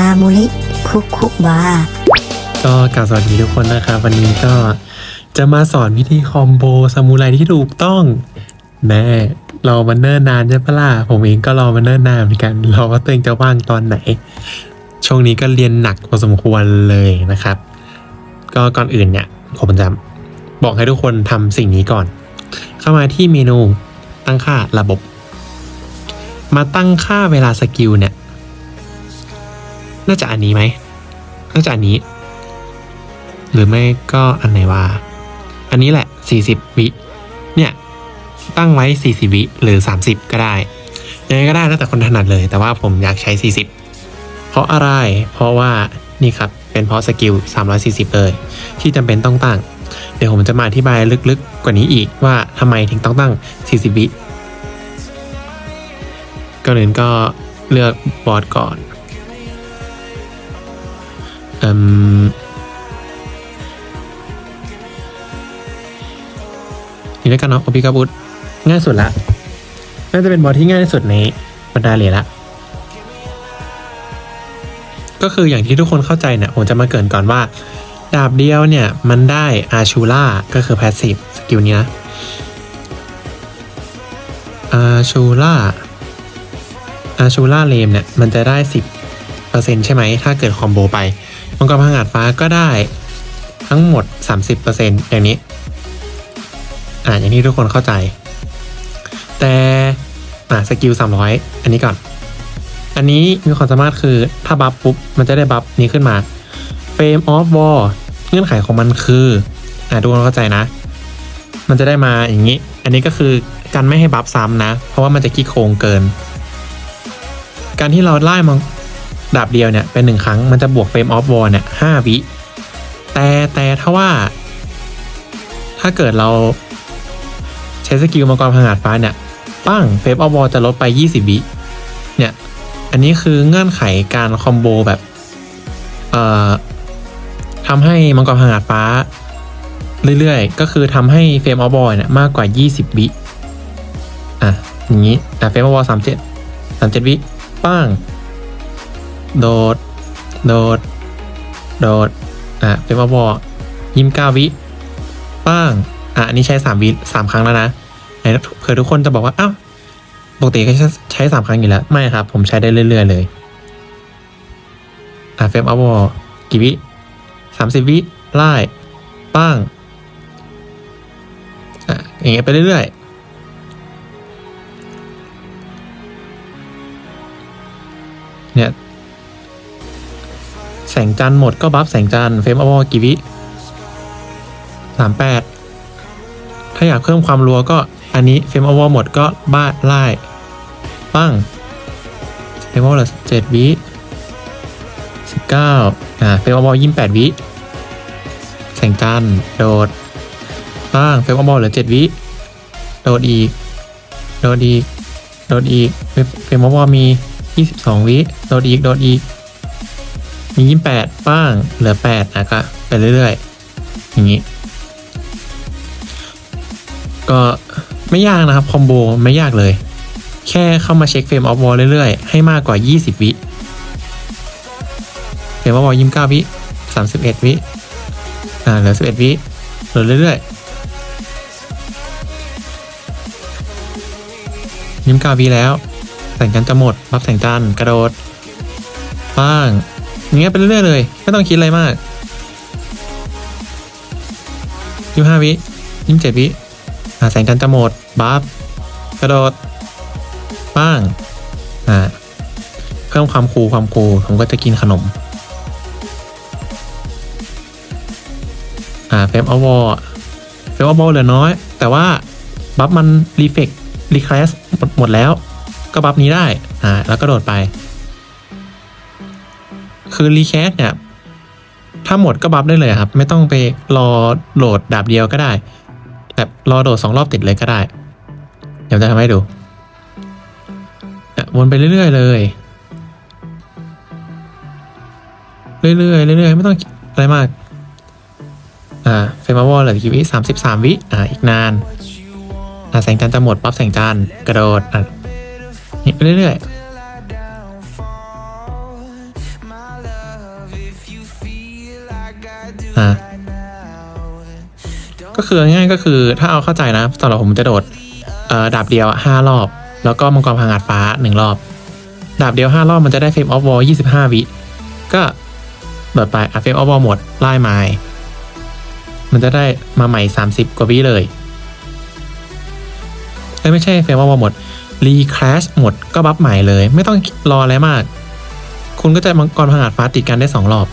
ามุริคุคุบาก็กล่าวสวัสดีทุกคนนะครับ วันนี้ก็จะมาสอนวิธีคอมโบซามูไรที่ถูกต้องแน่รอมันเนิ่นนานใช่ปะล่ะผมเองก็รอมันเนิ่นนานเหมือนกันรอว่าตัวเองจะว่างตอนไหน ช่วงนี้ก็เรียนหนักพอสมควรเลยนะครับ ก็ก่อนอื่นเนี่ยผมจะบอกให้ทุกคนทำสิ่งนี้ก่อน เข้ามาที่เมนูตั้งค่าระบบ มาตั้งค่าเวลาสกิลเนี่ย น่าจะอันนี้ไหมน่าจะอันนี้ หรือไม่ก็อันไหนว่าอันนี้แหละ 40 วิ เนี่ย ตั้งไว้ 40 วิหรือ 30 ก็ได้ ยังไงก็ได้แล้วแต่คนถนัดเลย แต่ว่าผมอยากใช้ 40 เพราะอะไร เพราะว่านี่ครับ เป็นเพราะสกิล 340 เลย ที่จำเป็นต้องตั้ง เดี๋ยวผมจะมาอธิบายลึกๆ กว่านี้อีกว่าทำไมถึงต้องตั้ง 40 วิก่อนอื่นก็เลือกบอร์ดก่อน อืมนี่แล้วกันเนาะโอปิกาบุตง่ายสุดละ น่าจะเป็นบอสที่ง่ายที่สุดในบรรดาเหรียญละก็คืออย่างที่ทุกคนเข้าใจเนี่ยผมจะมาเกินก่อนว่า ดาบเดียวเนี่ย มันได้อาชูล่าก็คือแพสซีฟสกิลนี้นะอาชูล่าอาชูล่าเลมเนี่ย มันจะได้ 10%ใช่ไหม ถ้าเกิดคอมโบไป มังกรพังอาจฟ้าก็ได้ทั้งหมด 30%อย่างนี้ อ่าอย่างที่ทุกคนเข้าใจ แต่อ่าสกิล300 อันนี้ก่อน อันนี้มีความสามารถคือถ้าบัฟปุ๊บ มันจะได้บัฟนี้ขึ้นมา Frame of War เงื่อนไขของมันคืออ่าทุกคนเข้าใจนะ มันจะได้มาอย่างนี้ อันนี้ก็คือการไม่ให้บัฟซ้ำนะ เพราะว่ามันจะขี้โกงเกิน การที่เราไล่มัง ดาบเดียวเนี่ยเป็นหนึ่งครั้งมันจะบวกเฟรมออฟวอลเนี่ยห้าวิ แต่แต่ถ้าว่า ถ้าเกิดเราใช้สกิลมังกรพังอาจฟ้าเนี่ยปั้งเฟรมออฟวอลจะลดไป 20 วิเนี่ย อันนี้คือเงื่อนไขการคอมโบแบบ เอ่อทำให้มังกรพังอาจฟ้า เรื่อยๆ ก็คือทำให้เฟรมออฟวอลเนี่ยมากกว่า 20 วิอะอย่างนี้อะเฟรมออฟวอลสามเจ็ดสามเจ็ดวิปั้ง โดด โดด โดด อะเป็นมาบอกยิ้มเก้าวิป้าง อะอันนี้ใช้สามวิสามครั้งแล้วนะเผื่อทุกคนจะบอกว่าอ้าวปกติก็ใช้ใช้สามครั้งอยู่แล้ว ไม่ครับ ผมใช้ได้เรื่อย ๆ เลย อะเฟมอัพวอกี่วิสามสิบวิไล่ป้าง อะอย่างเงี้ยไปเรื่อยๆ แสงจันหมดก็บัฟแสงจันเฟรมอวอกี่วิสามแปดถ้าอยากเพิ่มความรัวก็อันนี้เฟรมอวอหมดก็บ้าไล่ปั้งเฟรมอวอเหลือเจ็ดวิสิบเก้าอ่าเฟรมอวอยี่สิบแปดวิแสงจันโดดปั้งเฟรมอวอเหลือเจ็ดวิโดดอีกโดดอีกโดดอีกเฟรมอวอมียี่สิบสองวิโดดอีกโดดอีก มียี่แปดบ้างเหลือแปดนะก็ไปเรื่อยๆ อย่างนี้ ก็ไม่ยากนะครับ คอมโบไม่ยากเลย แค่เข้ามาเช็คเฟรมออฟวอลเรื่อยๆ ให้มากกว่า 20 วิเฟรมออฟวอลยี่สิบเก้าวิสามสิบเอ็ดวิอ่าเหลือสิบเอ็ดวิเหลือเรื่อยๆยี่สิบเก้าวิแล้ว แสงจันทร์จะหมด รับแสงจันทร์กระโดดป้าง อย่างเงี้ยไปเรื่อยๆเลยไม่ต้องคิดอะไรมากยี่ห้าวิยี่เจ็ดวิอ่าแสงจันทร์จะหมดบัฟกระโดดป้างอ่าเพิ่มความคูลความคูลผมก็จะกินขนม อ่าเฟมอวอลเฟมอวอลเหลือน้อย แต่ว่าบัฟมันรีเฟกรีคลาสหมดหมดแล้ว ก็บัฟนี้ได้อ่าแล้วก็โดดไป คือรีแคสเนี่ย ถ้าหมดก็บัฟได้เลยครับ ไม่ต้องไปรอโหลดดาบเดียวก็ได้ แบบรอโดดสองรอบติดเลยก็ได้ เดี๋ยวจะทำให้ดูเนี่ยวนไปเรื่อยๆเลย เรื่อยๆเรื่อยๆไม่ต้องอะไรมาก อ่าเฟรมวอลเหลือกี่วิสามสิบสามวิอ่าอีกนานอ่าแสงจันทร์จะหมดปั๊บแสงจันทร์กระโดดอะไปเรื่อยๆ อะก็คือง่ายก็คือถ้าเอาเข้าใจนะสำหรับผมจะโดดดาบเดียวห้ารอบ แล้วก็มังกรพังอาดฟ้าหนึ่งรอบ ดาบเดียวห้ารอบมันจะได้เฟรมออฟวอลยี่สิบห้าวิก็โดดไปอะเฟรมออฟวอลหมดไล่ไม้มันจะได้มาใหม่สามสิบกว่าวิเลยเอ้ยไม่ใช่เฟรมออฟวอลหมดรีคราชหมดก็บัฟใหม่เลย ไม่ต้องรออะไรมาก คุณก็จะมังกรพังอาดฟ้าติดกันได้สองรอบ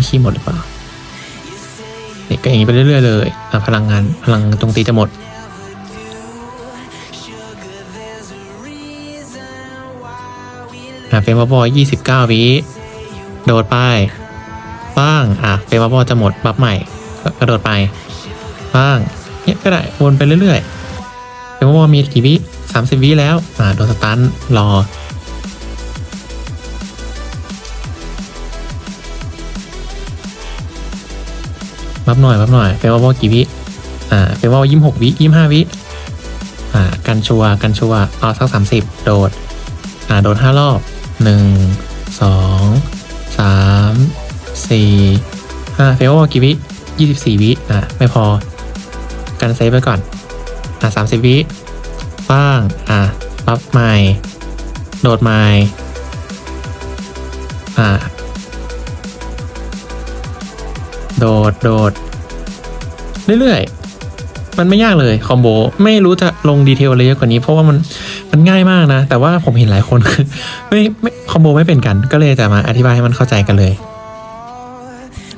อันนี้ขี้หมดหรือเปล่าเนี่ยก็อย่างนี้ไปเรื่อยๆเลยอะพลังงานพลังโจงตีจะหมดอะเฟรมบอลยี่สิบเก้าวิโดดไปป้างอะเฟรมบอลจะหมดบัฟใหม่ก็กระโดดไปป้างเนี่ยก็ได้วนไปเรื่อยๆเฟรมบอลมีกี่วิสามสิบวิแล้วอะโดนสตันรอ บัฟหน่อยบัฟหน่อยเฟรมบอลกี่วิอ่าเฟรมบอลยี่สิบหกวิยี่สิบห้าวิอ่ากันชัวกันชัวเอาสักสามสิบโดดอ่าโดนห้ารอบหนึ่งสองสามสี่ห้าเฟลกี่วิยี่สิบสี่วิอะไม่พอกันเซฟไปก่อนอะสามสิบวิป้างอะปั๊บใหม่ โดดใหม่อะ โดดโดดเรื่อยๆ มันไม่ยากเลยคอมโบไม่รู้จะลงดีเทลอะไรเยอะกว่านี้ เพราะว่ามันมันง่ายมากนะ แต่ว่าผมเห็นหลายคนคือไม่ไม่คอมโบไม่เป็นกัน ก็เลยจะมาอธิบายให้มันเข้าใจกันเลย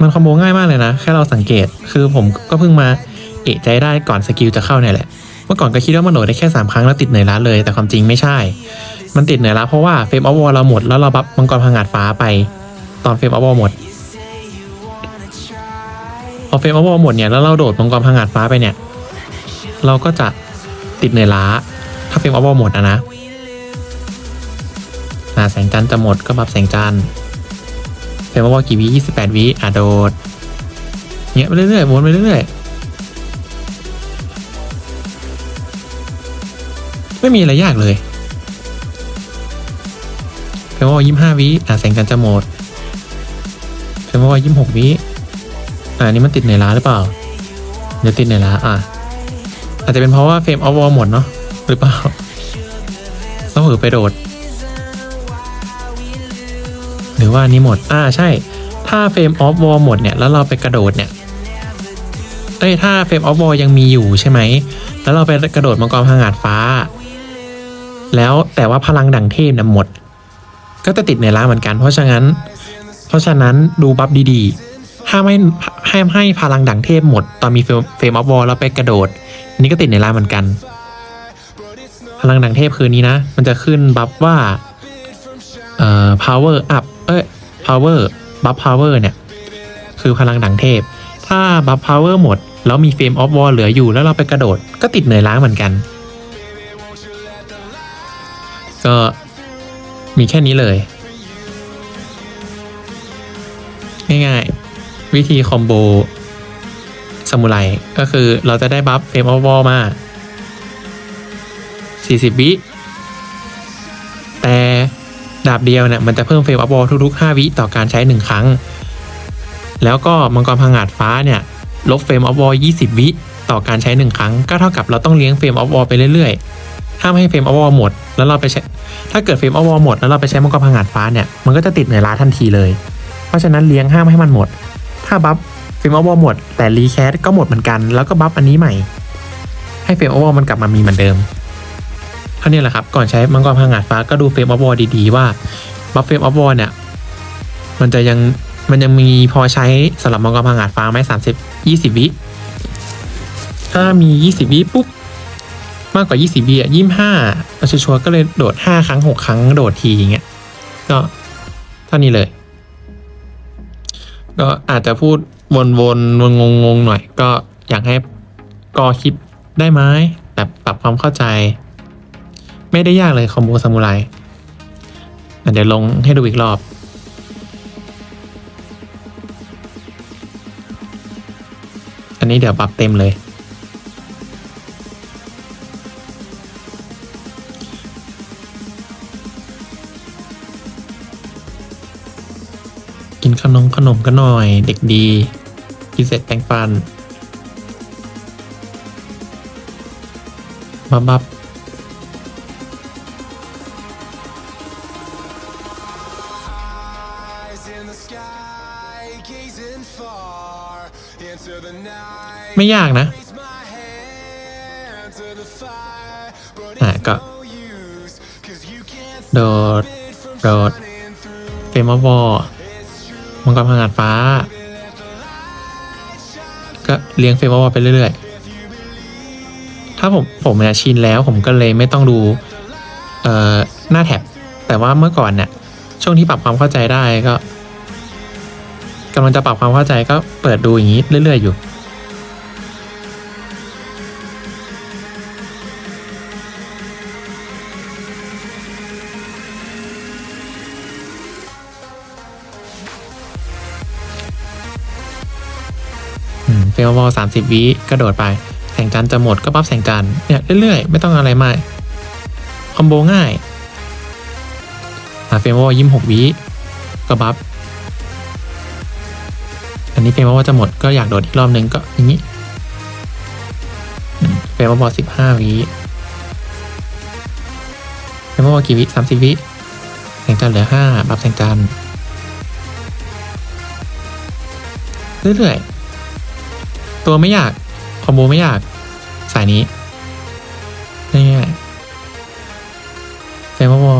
มันคอมโบง่ายมากเลยนะ แค่เราสังเกตคือผมก็เพิ่งมาเอะใจได้ก่อนสกิลจะเข้าเนี่ยแหละเมื่อก่อนก็คิดว่ามันโดดได้แค่ 3 ครั้งแล้วติดเหนื่อยล้าเลย แต่ความจริงไม่ใช่ มันติดเหนื่อยล้าเพราะว่าเฟรมออฟวอลเราหมดแล้วเราบัฟมังกรพังงาดฟ้าไป ตอนเฟรมออฟวอลหมด พอเฟรมออฟวอลหมดเนี่ยแล้วเราโดดมังกรพังงาดฟ้าไปเนี่ย เราก็จะติดเหนื่อยล้า ถ้าเฟรมออฟวอลหมดอะนะอ่าแสงจันทร์จะหมดก็บัฟแสงจันทร์เฟรมออฟวอลกี่วิยี่สิบแปดวิอะโดดเนี่ยไปเรื่อยๆวนไปเรื่อยๆไม่มีอะไรยากเลยเฟรมออฟวอยี่สิบห้าวิอะแสงจันทร์จะหมดเฟรมออฟวอยี่สิบหกวิ อ่านี่มันติดเหนื่อยล้านหรือเปล่า เดี๋ยวติดเหนื่อยล้าอะ อาจจะเป็นเพราะว่าเฟรมออฟวอลหมดเนาะหรือเปล่าต้องหือไปโดด หรือว่านี้หมด อ่าใช่ ถ้าเฟรมออฟวอลหมดเนี่ยแล้วเราไปกระโดดเนี่ยเอ้ยถ้าเฟรมออฟวอลยังมีอยู่ใช่ไหม แล้วเราไปกระโดดมังกรพังงาดฟ้า แล้วแต่ว่าพลังดังเทพเนี่ยหมด ก็จะติดในล้านเหมือนกัน เพราะฉะนั้น เพราะฉะนั้นดูบัฟดีๆ ห้ามให้ห้ามให้พลังดังเทพหมด ตอนมีเฟรมออฟวอลแล้วไปกระโดดนนี้ก็ติดในล้าเหมือนกัน พลังดังเทพคืนนี้นะ มันจะขึ้นบัฟว่า เอ่อ power up เอ้ย power buff power เนี่ย คือพลังดังเทพ ถ้า buff power หมด แล้วมีเฟรมออฟวอลเหลืออยู่แล้วเราไปกระโดด ก็ติดเหนื่อยล้าเหมือนกัน ก็มีแค่นี้เลย ง่ายๆ วิธีคอมโบสมุไรก็คือเราจะได้บัฟเฟมออฟวอลมา 40 วิ แต่ดาบเดียวเนี่ยมันจะเพิ่มเฟมออฟวอลทุกๆ 5 วิต่อการใช้ 1 ครั้ง แล้วก็มังกรพังงาดฟ้าเนี่ย ลบเฟมออฟวอล20 วิต่อการใช้ 1 ครั้ง ก็เท่ากับเราต้องเลี้ยงเฟมออฟวอลไปเรื่อยๆ ห้ามให้เฟมออฟวอลหมด แล้วเราไปใช้ถ้าเกิดเฟมออฟวอลหมดแล้วเราไปใช้มังกรพังงาดฟ้าเนี่ยมันก็จะติดเหนื่อยล้าทันทีเลย เพราะฉะนั้นเลี้ยงห้ามให้มันหมด ถ้าบัฟเฟรมอวอลหมด แต่รีแคสก็หมดเหมือนกัน แล้วก็บัฟอันนี้ใหม่ ให้เฟรมอวอลมันกลับมามีเหมือนเดิมเท่านี้แหละครับ ก่อนใช้มังกรพังงาดฟ้าก็ดูเฟรมอวอลดีๆว่าบัฟเฟรมอวอลเนี่ยมันจะยังมันยังมีพอใช้สำหรับมังกรพังงาดฟ้าไหมสามสิบยี่สิบวิถ้ามียี่สิบวิปุ๊บมากกว่ายี่สิบวิอะยี่ห้าชัวร์ๆก็เลยโดดห้าครั้งหกครั้งโดดทีอย่างเงี้ยก็เท่านี้เลย ก็อาจจะพูดวนๆวนงงงงหน่อย ก็อยากให้กอคลิปได้ไหมแบบปรับความเข้าใจ ไม่ได้ยากเลยคอมโบซามูไรอะเดี๋ยวลงให้ดูอีกรอบอันนี้เดี๋ยวปรับเต็มเลย ขนมขนมกันหน่อย เด็กดีกินเสร็จแปรงฟันบับบับไม่ยากนะอะก็ โดด โดดเฟมอวอ มังกรพลังงานฟ้า ก็เลี้ยงเฟรมวอลไปเรื่อยๆ ถ้าผมผมเนี่ยชินแล้วผมก็เลยไม่ต้องดูเอ่อหน้าแท็บ แต่ว่าเมื่อก่อนเนี่ยช่วงที่ปรับความเข้าใจได้ก็กำลังจะปรับความเข้าใจก็เปิดดูอย่างนี้เรื่อย ๆ อยู่ ลวอลสามสิบวิกระโดดไป แสงจันทร์จะหมดก็ปั๊บแสงจันทร์เนี่ยเรื่อยๆ ไม่ต้องอะไรมากคอมโบง่ายอ่าเฟลวอลยิ้มหกวิก็บัฟอันนี้เฟลวอลจะหมดก็อยากโดดอีกรอบนึงก็อย่างนี้เฟลวอลสิบห้าวิเฟลวอลกี่วิสามสิบวิแสงจันทร์เหลือห้าบัฟแสงจันทร์เรื่อยๆ ตัวไม่ยาก คอมโบไม่ยาก สายนี้ง่ายๆเฟรมวอ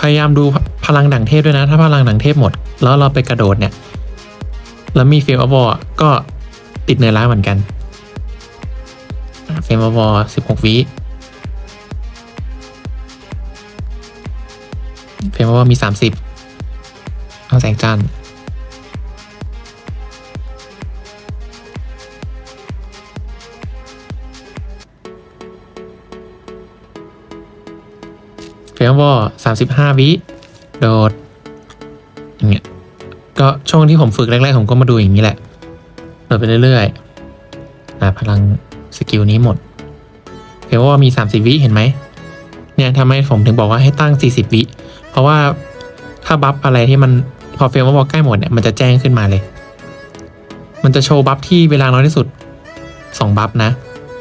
พยายามดูพลังดั่งเทพด้วยนะ ถ้าพลังดั่งเทพหมด แล้วเราไปกระโดดเนี่ย แล้วมีเฟรมวอก็ติดเนื้อร้ายเหมือนกัน เฟรมวอสิบหกวิเฟรมวอมีสามสิบ เอาแสงจันทร์เฟรมวอสามสิบห้าวิ โดด อย่างเงี้ย ก็ช่วงที่ผมฝึกแรกๆ ผมก็มาดูอย่างนี้แหละ โดดไปเรื่อยๆอ่าพลังสกิลนี้หมดเฟรมวอมีสามสิบวิเห็นไหม เนี่ยทำไมผมถึงบอกว่าให้ตั้งสี่สิบวิ เพราะว่าถ้าบัฟอะไรที่มัน พอเฟรมว่าใกล้หมดเนี่ยมันจะแจ้งขึ้นมาเลย มันจะโชว์บัฟที่เวลาน้อยที่สุดสองบัฟนะ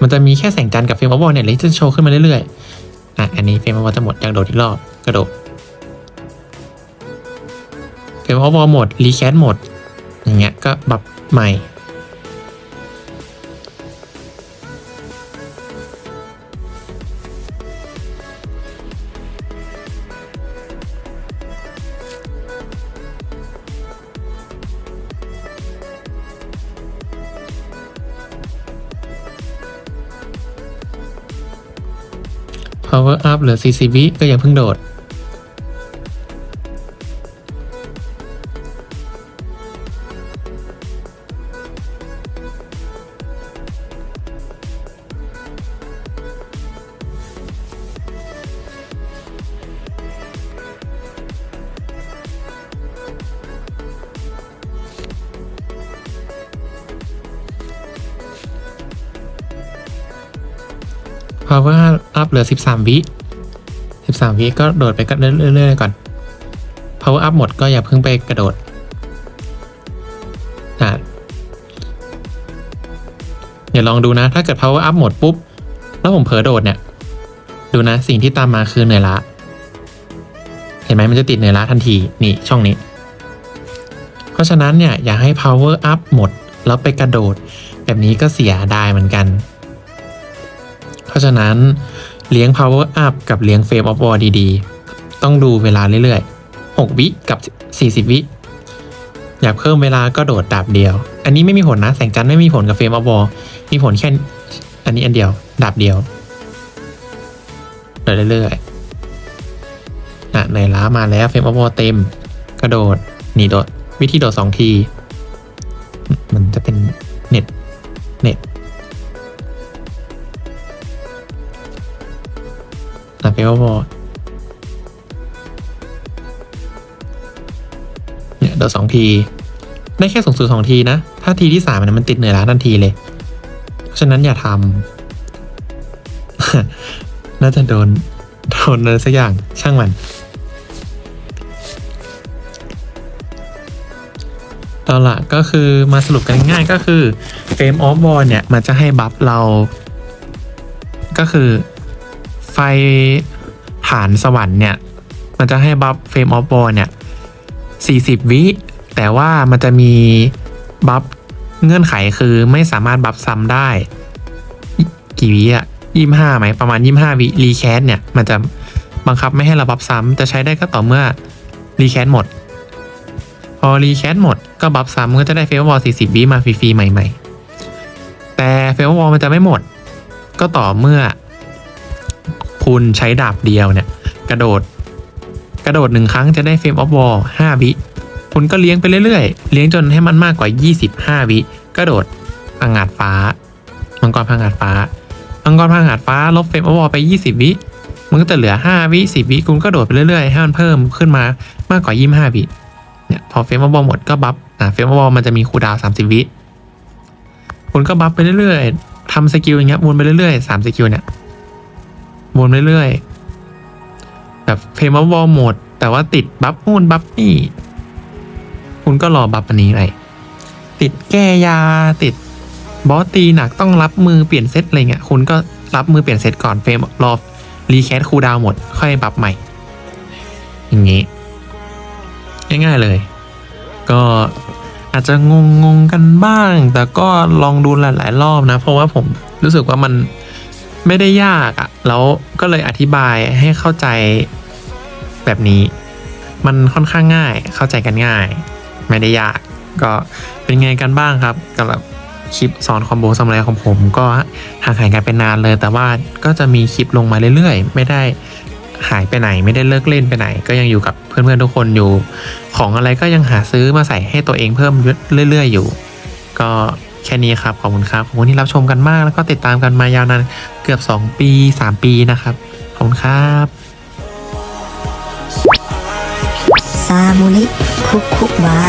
มันจะมีแค่แสงจันทร์กับเฟรมวอลเนี่ยเลยที่จะโชว์ขึ้นมาเรื่อยๆอะอันนี้เฟรมวอลจะหมดอยากโดดอีกรอบกระโดดเฟรมวอลหมดรีแคสหมดอย่างเงี้ยก็บัฟใหม่ power up เหลือ40วิก็ยังเพิ่งโดด power up เหลือ 13 วิ 13 วิก็โดดไปก็เรื่อยๆก่อน power up หมดก็อย่าเพิ่งไปกระโดดอะอย่าลองดูนะ ถ้าเกิด power up หมดปุ๊บ แล้วผมเผลอโดดเนี่ย ดูนะสิ่งที่ตามมาคือเหนื่อยล้าเห็นไหมมันจะติดเหนื่อยล้าทันที นี่ช่องนี้ เพราะฉะนั้นเนี่ย อย่าให้ power up หมด แล้วไปกระโดด แบบนี้ก็เสียได้เหมือนกัน เพราะฉะนั้นเลี้ยง power up กับเลี้ยง frame of war ดีๆ ต้องดูเวลาเรื่อยๆ 6 วิกับ 40 วิ อยากเพิ่มเวลาก็โดดดาบเดียว อันนี้ไม่มีผลนะ แสงจันทร์ไม่มีผลกับ frame of war มีผลแค่อันนี้อันเดียว ดาบเดียวโดดเรื่อยๆอะในล้ามาแล้ว frame of war เต็ม กระโดด หนีโดด วิธีโดดสองที มันจะเป็น อะเปลว่าบอเนี่ยเดี๋ยวสองที ได้แค่สูงสุดสองทีนะ ถ้าทีที่สามมันติดเหนื่อยล้าทันทีเลย เพราะฉะนั้นอย่าทำ น่าจะโดนโทนอะไรสักอย่างช่างมันตอนละก็คือมาสรุปกันง่ายก็คือเฟรมออฟวอลเนี่ย มันจะให้บัฟเรา ก็คือไฟ ฐานสวรรค์เนี่ย มันจะให้บัฟเฟรมออฟวอลเนี่ย 40 วิ แต่ว่ามันจะมีบัฟเงื่อนไขคือไม่สามารถบัฟซ้ำได้ กี่วิอะยี่ห้าไหมประมาณยี่ห้าวิรีแคสเนี่ย มันจะบังคับไม่ให้เราบัฟซ้ำจะใช้ได้ก็ต่อเมื่อรีแคสหมด พอรีแคสหมดก็บัฟซ้ำก็จะได้เฟลวอล40 วิมาฟรีๆใหม่ ๆ แต่เฟลวอลมันจะไม่หมด ก็ต่อเมื่อ คุณใช้ดาบเดียวเนี่ย กระโดด กระโดดหนึ่งครั้งจะได้เฟรมออฟวอลห้าวิ คุณก็เลี้ยงไปเรื่อยๆ เลี้ยงจนให้มันมากกว่า 25 วิกระโดดพังงาดฟ้า มังกรพังงาดฟ้า มังกรพังงาดฟ้าลบเฟรมออฟวอลไป 20 วิมันก็จะเหลือ 5 วิ 10 วิ คุณก็โดดไปเรื่อยๆ ให้มันเพิ่มขึ้นมามากกว่า 25 วิ เนี่ย พอเฟรมออฟวอลหมดก็บัฟอ่าเฟรมออฟวอลมันจะมีคูลดาวน์30 วิ คุณก็บัฟไปเรื่อยๆทำสกิลอย่างเงี้ยวนไปเรื่อยๆ 3 สกิลเนี่ย วนเรื่อยๆ แบบเฟรมอวอลหมด แต่ว่าติดบัฟนู่นบัฟนี่ คุณก็รอบัฟอันนี้ไปติดแก้ยาติดบอสตีหนักต้องรับมือเปลี่ยนเซตอะไรเงี้ยคุณก็รับมือเปลี่ยนเซตก่อนเฟรมรอรีแคสคูดาวหมด ค่อยบัฟใหม่ อย่างนี้ ง่ายๆเลย ก็อาจจะงงงๆกันบ้าง แต่ก็ลองดูหลายๆรอบนะ เพราะว่าผมรู้สึกว่ามัน ไม่ได้ยากอะแล้วก็เลยอธิบายให้เข้าใจแบบนี้ มันค่อนข้างง่าย เข้าใจกันง่าย ไม่ได้ยาก ก็เป็นไงกันบ้างครับสำหรับคลิปสอนคอมโบสมัยของผมก็ห่างหายกันไปนานเลย แต่ว่าก็จะมีคลิปลงมาเรื่อยๆ ไม่ได้หายไปไหนไม่ได้เลิกเล่นไปไหน ก็ยังอยู่กับเพื่อนๆทุกคนอยู่ ของอะไรก็ยังหาซื้อมาใส่ให้ตัวเองเพิ่มเรื่อยๆอยู่ ก็ แค่นี้ครับ ขอบคุณครับ ขอบคุณที่รับชมกันมาก แล้วก็ติดตามกันมายาวนานเกือบ 2 ปี 3 ปีนะครับ ขอบคุณครับซามูริคุกคุกบา